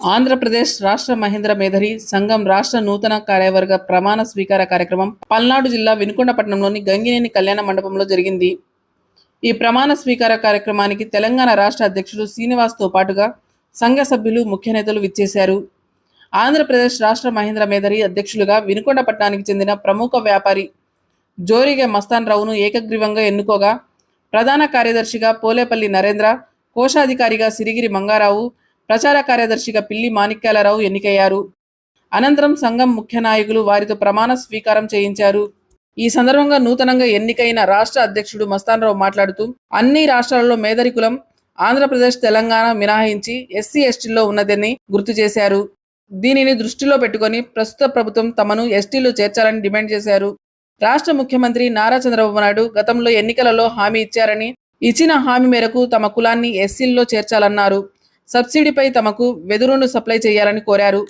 ఆంధ్రప్రదేశ్ రాష్ట్ర మహేంద్ర మేధరి సంఘం రాష్ట్ర నూతన కార్యవర్గ ప్రమాణ స్వీకార కార్యక్రమం పల్నాడు జిల్లా వినుకొండపట్నంలోని గంగినేని కళ్యాణ మండపంలో జరిగింది. ఈ ప్రమాణ స్వీకార కార్యక్రమానికి తెలంగాణ రాష్ట్ర అధ్యక్షుడు శ్రీనివాస్తో పాటుగా సంఘ సభ్యులు ముఖ్య నేతలు విచ్చేశారు. ఆంధ్రప్రదేశ్ రాష్ట్ర మహేంద్ర మేధరి అధ్యక్షులుగా వినుకొండపట్నానికి చెందిన ప్రముఖ వ్యాపారి జోరిగే మస్తాన్ రావును ఏకగ్రీవంగా ఎన్నుకోగా ప్రధాన కార్యదర్శిగా పోలేపల్లి నరేంద్ర కోశాధికారిగా సిరిగిరి మంగారావు ప్రచార కార్యదర్శిగా పిల్లి మాణిక్యాలరావు ఎన్నికయ్యారు. అనంతరం సంఘం ముఖ్య నాయకులు వారితో ప్రమాణ స్వీకారం చేయించారు. ఈ సందర్భంగా నూతనంగా ఎన్నికైన రాష్ట్ర అధ్యక్షుడు మస్తాన్రావు మాట్లాడుతూ అన్ని రాష్ట్రాలలో మేదరికులం ఆంధ్రప్రదేశ్ తెలంగాణ మినహాయించి ఎస్సీ ఎస్టీల్లో ఉన్నదని గుర్తు చేశారు. దీనిని దృష్టిలో పెట్టుకొని ప్రస్తుత ప్రభుత్వం తమను ఎస్టీలో చేర్చాలని డిమాండ్ చేశారు. రాష్ట్ర ముఖ్యమంత్రి నారా చంద్రబాబు నాయుడు గతంలో ఎన్నికలలో హామీ ఇచ్చారని ఇచ్చిన హామీ మేరకు తమ కులాన్ని ఎస్సీల్లో చేర్చాలన్నారు. సబ్సిడీపై తమకు వెదురును సప్లై చేయాలని కోరారు.